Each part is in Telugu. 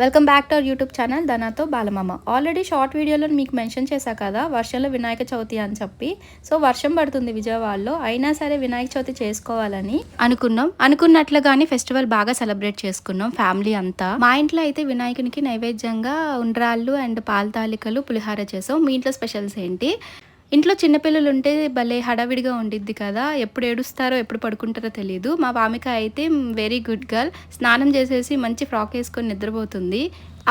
Welcome back to our YouTube channel ధనాతో బాలమమ్మ ఆల్రెడీ షార్ట్ వీడియోలో మీకు మెన్షన్ చేశా కదా వర్షంలో వినాయక చవితి అని చెప్పి. సో వర్షం పడుతుంది విజయవాడలో అయినా సరే వినాయక చవితి చేసుకోవాలని అనుకున్నాం. అనుకున్నట్లుగానే ఫెస్టివల్ బాగా సెలబ్రేట్ చేసుకున్నాం ఫ్యామిలీ అంతా. మా ఇంట్లో అయితే వినాయకునికి నైవేద్యంగా ఉండ్రాళ్ళు అండ్ పాల తాలికలు పులిహార చేసాం. మీ ఇంట్లో స్పెషల్స్ ఏంటి? ఇంట్లో చిన్నపిల్లలు ఉంటే భలే హడావిడిగా ఉండిద్ది కదా. ఎప్పుడు ఏడుస్తారో ఎప్పుడు పడుకుంటారో తెలియదు మా వామిక అయితే వెరీ గుడ్ గర్ల్ స్నానం చేసేసి మంచి ఫ్రాక్ వేసుకొని నిద్రపోతుంది.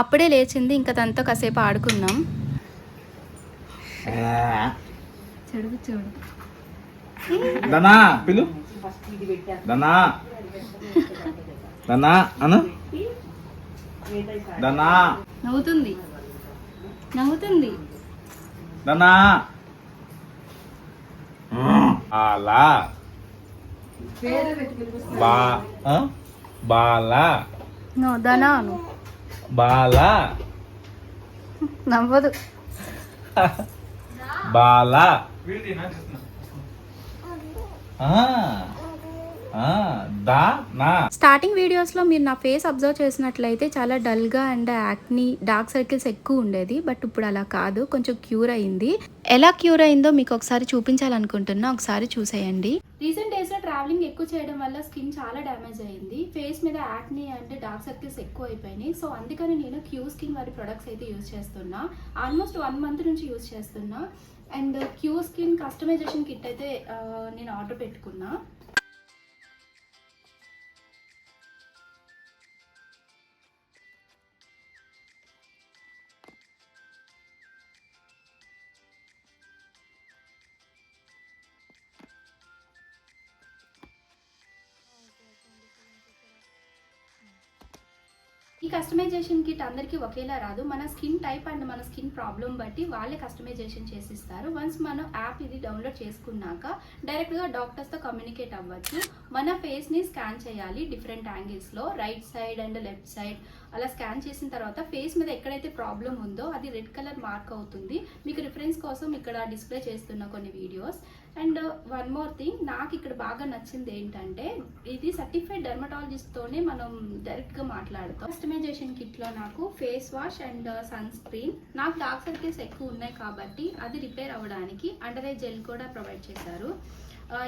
అప్పుడే లేచింది ఇంకా తనతో కాసేపు ఆడుకున్నాం చెడు చూడు దనా పిలు. దనా దనా అను. దనా నవ్వుతుంది. నవ్వుతుంది. దనా అలా బా ఆ? బాల. నో ధనాను బాల. నవ్వదు. బాల. దా నా. స్టార్టింగ్ వీడియోస్లో మీరు నా ఫేస్ అబ్జర్వ్ చేసినట్లయితే చాలా డల్గా అండ్ యాక్ని డార్క్ సర్కిల్స్ ఎక్కువ ఉండేది. బట్ ఇప్పుడు అలా కాదు. కొంచెం క్యూర్ అయింది. ఎలా క్యూర్ అయిందో మీకు ఒకసారి చూపించాలనుకుంటున్నా. ఒకసారి చూసేయండి. రీసెంట్ డేస్లో ట్రావెలింగ్ ఎక్కువ చేయడం వల్ల స్కిన్ చాలా డ్యామేజ్ అయింది. ఫేస్ మీద యాక్ని అండ్ డార్క్ సర్కిల్స్ ఎక్కువ అయిపోయినాయి. సో అందుకని నేను క్యూ స్కిన్ వారి ప్రొడక్ట్స్ అయితే యూజ్ చేస్తున్నా. ఆల్మోస్ట్ వన్ మంత్ నుంచి యూజ్ చేస్తున్నా. And Q skin customisation kit అయితే నేను ఆర్డర్ పెట్టుకున్నా. ఈ కస్టమైజేషన్ కిట్ అందరికీ ఒకేలా రాదు. మన స్కిన్ టైప్ అండ్ మన స్కిన్ ప్రాబ్లం బట్టి వాళ్ళే కస్టమైజేషన్ చేసిస్తారు. వన్స్ మనం యాప్ ఇది డౌన్లోడ్ చేసుకున్నాక డైరెక్ట్గా డాక్టర్స్తో కమ్యూనికేట్ అవ్వచ్చు. మన ఫేస్ని స్కాన్ చేయాలి different యాంగిల్స్లో right side and left side అలా స్కాన్ చేసిన తర్వాత ఫేస్ మీద ఎక్కడైతే ప్రాబ్లం ఉందో అది రెడ్ కలర్ మార్క్ అవుతుంది. మీకు రిఫరెన్స్ కోసం ఇక్కడ డిస్ప్లే చేస్తున్న కొన్ని videos and one more thing నాకు ఇక్కడ బాగా నచ్చింది ఏంటంటే ఇది సర్టిఫైడ్ డెర్మటాలజిస్ట్తోనే మనం డైరెక్ట్గా మాట్లాడతాం. కస్టమైజేషన్ కిట్లో నాకు face wash and sunscreen నాకు డార్క్ సర్కిల్స్ ఎక్కువ ఉన్నాయి కాబట్టి అది రిపేర్ అవ్వడానికి అండర్ ఐ జెల్ కూడా ప్రొవైడ్ చేశారు.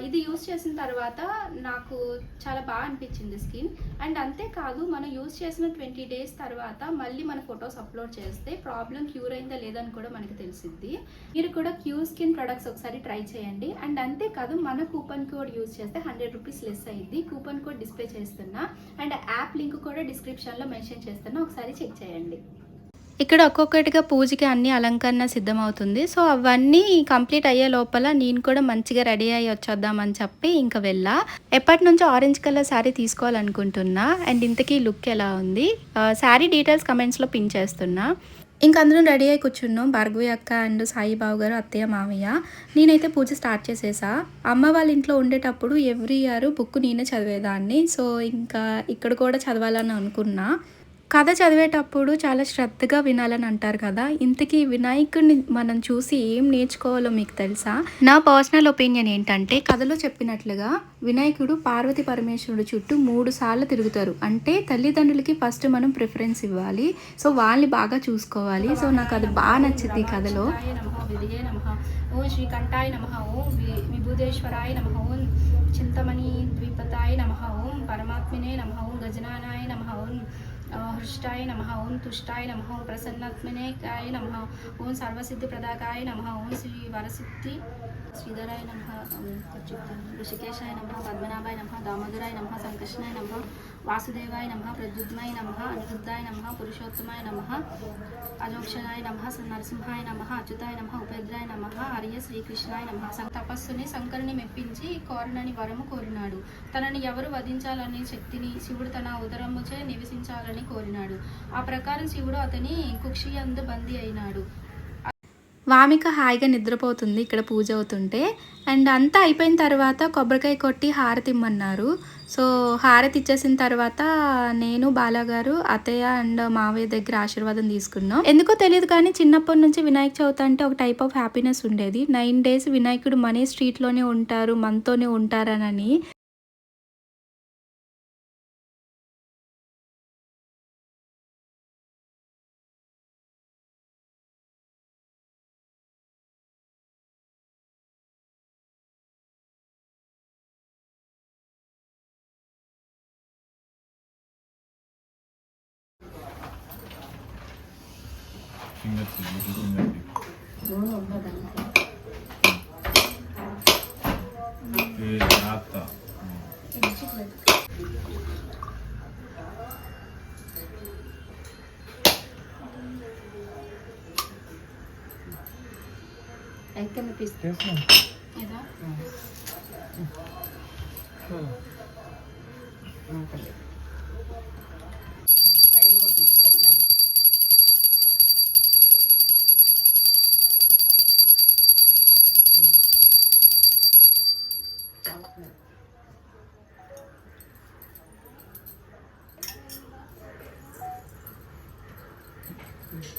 ఇది యూస్ చేసిన తర్వాత నాకు చాలా బాగా అనిపించింది స్కిన్. అండ్ అంతేకాదు మనం యూస్ చేసిన ట్వంటీ డేస్ తర్వాత మళ్ళీ మన ఫొటోస్ అప్లోడ్ చేస్తే ప్రాబ్లం క్యూర్ అయిందా లేదని కూడా మనకి తెలిసిద్ది. మీరు కూడా క్యూ స్కిన్ ప్రొడక్ట్స్ ఒకసారి ట్రై చేయండి. అండ్ అంతేకాదు మన కూపన్ కోడ్ యూస్ చేస్తే హండ్రెడ్ రూపీస్ లెస్ అయ్యింది కూపన్ కోడ్ డిస్ప్లే చేస్తున్నా. అండ్ యాప్ లింక్ కూడా డిస్క్రిప్షన్లో మెన్షన్ చేస్తున్నా. ఒకసారి చెక్ చేయండి. ఇక్కడ ఒక్కొక్కటిగా పూజకి అన్ని అలంకరణ సిద్ధమవుతుంది. సో అవన్నీ కంప్లీట్ అయ్యే లోపల నేను కూడా మంచిగా రెడీ అయ్యి వచ్చేద్దామని చెప్పి ఇంకా వెళ్ళా. ఎప్పటి నుంచో ఆరెంజ్ కలర్ శారీ తీసుకోవాలనుకుంటున్నా. అండ్ ఇంతకీ లుక్ ఎలా ఉంది? శారీ డీటెయిల్స్ కమెంట్స్లో పిన్ చేస్తున్నా. ఇంక అందరం రెడీ అయి కూర్చున్నాం. భార్గవి అక్క అండ్ సాయిబాబు గారు అత్తయ్య మామయ్య నేనైతే పూజ స్టార్ట్ చేసేసా. అమ్మ వాళ్ళ ఇంట్లో ఉండేటప్పుడు ఎవ్రీ ఇయర్ బుక్ నేనే చదివేదాన్ని. సో ఇంకా ఇక్కడ కూడా చదవాలని అనుకున్నా. కథ చదివేటప్పుడు చాలా శ్రద్ధగా వినాలని అంటారు కదా. ఇంతకీ వినాయకుడిని మనం చూసి ఏం నేర్చుకోవాలో మీకు తెలుసా? నా పర్సనల్ ఒపీనియన్ ఏంటంటే కథలో చెప్పినట్లుగా వినాయకుడు పార్వతి పరమేశ్వరుడు చుట్టూ మూడు సార్లు తిరుగుతారు. అంటే తల్లిదండ్రులకి ఫస్ట్ మనం ప్రిఫరెన్స్ ఇవ్వాలి. సో వాళ్ళని బాగా చూసుకోవాలి. సో నాకు అది బాగా నచ్చింది కథలో. ఓం శ్రీకంఠాయ నమ. ఓం వి- విభూదేశ్వరాయ నమ. ఓం చింతమణి ద్విపతాయ నమ. ఓం పరమాత్మనే నమ. ఓం గజనానాయ నమ. ఓం ఆ, హృష్టాయ నమ ఓం తుష్టాయ నమ ఓం ప్రసన్నాత్మనేకాయ నమ ఓం సర్వసిద్ధి ప్రదాకాయ నమ ఓం శ్రీ వరసిద్ధి శ్రీధరాయ నమ ఋషికేశాయ నమ పద్మనాభాయ నమ దామోదరాయ నమ సంకృష్ణాయ నమ వాసుదేవాయ నమ ప్రద్యుద్మాయ నమ అనిరుద్ధాయ నమ పురుషోత్తమాయ నమ అజోక్షణాయ నమ నరసింహాయ నమ అచ్యుతాయ నమ ఉపేంద్రాయ నమ హరియ శ్రీకృష్ణాయ నమ. తపస్సుని శంకరుని మెప్పించి కోరనని వరము కోరినాడు. తనని ఎవరు వధించాలనే శక్తిని శివుడు తన ఉదరముచే నివసించాలని కోరినాడు. ఆ ప్రకారం శివుడు అతని కుక్షియందు బందీ అయినాడు. వామిక హాయిగా నిద్రపోతుంది ఇక్కడ పూజ అవుతుంటే. అండ్ అంతా అయిపోయిన తర్వాత కొబ్బరికాయ కొట్టి హారతి ఇమ్మన్నారు. సో హారతి ఇచ్చేసిన తర్వాత నేను బాలాగారు అత్తయ్య అండ్ మావయ్య దగ్గర ఆశీర్వాదం తీసుకున్నాం. ఎందుకో తెలియదు కానీ చిన్నప్పటి నుంచి వినాయక చవితి అంటే ఒక టైప్ ఆఫ్ హ్యాపీనెస్ ఉండేది. నైన్ డేస్ వినాయకుడు మనీ స్ట్రీట్లోనే ఉంటారు మనతోనే ఉంటారనని. 징그럽지, 징그럽지. 너는 엄마 나한테. 그 나왔다. Ecco mi pista. Yes, ma'am. Esatto. Mm. Mm. Mm. Mm. Mm.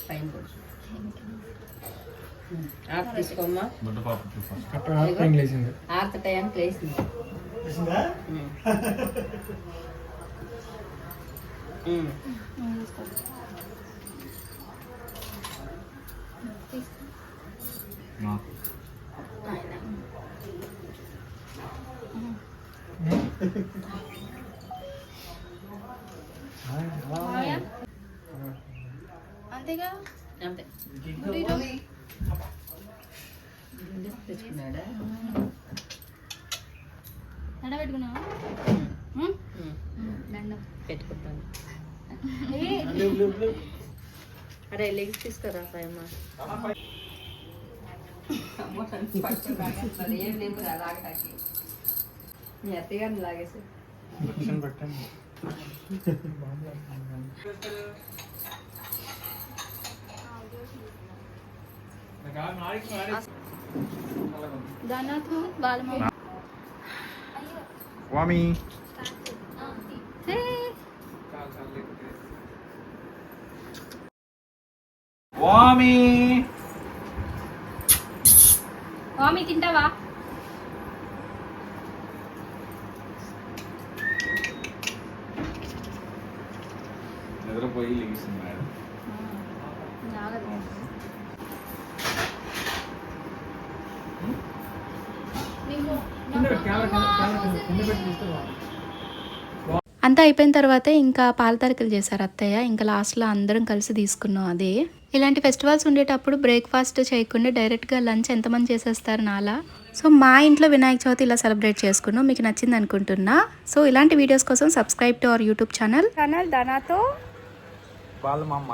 పైన ఆకు తీసుకోమ్మా. బుడ్డ పాప ఫస్ట్. ఆకు టయానికి లేచింది. నాకు. అంతేగా అంతే గుడ్డీలు. తెచ్చుకున్నాడా నడబెట్టుకున్నావా ఉమ్. ఉమ్? ఉమ్. ఉమ్, దండం. పెట్టుకుంటాను ఏ, అరే లెగ్స్ తీసుకురా పైన ఏం లేవు లాగటానికి మీ అత్తగారిని లాగేసి దానాథు వాళ్ళ మమ్మీ. వామి ఏ, వామి మామీ తింటావా? నిద్రపోయి లెగిస్తుంది మేడం నాగదు. నీకు అంతా అయిపోయిన తర్వాత ఇంకా పాల తరకలు చేశారు అత్తయ్య. ఇంకా లాస్ట్లో అందరం కలిసి తీసుకున్నాం అదే. ఇలాంటి ఫెస్టివల్స్ ఉండేటప్పుడు బ్రేక్ఫాస్ట్ చేయకుండా డైరెక్ట్గా లంచ్ ఎంతమంది చేసేస్తారు నాలా? సో మా ఇంట్లో వినాయక చవితి ఇలా సెలబ్రేట్ చేసుకున్నాం. మీకు నచ్చింది అనుకుంటున్నా. సో ఇలాంటి వీడియోస్ కోసం subscribe to our YouTube channel. Channel దానాతో వాళ్ళ మమ్మ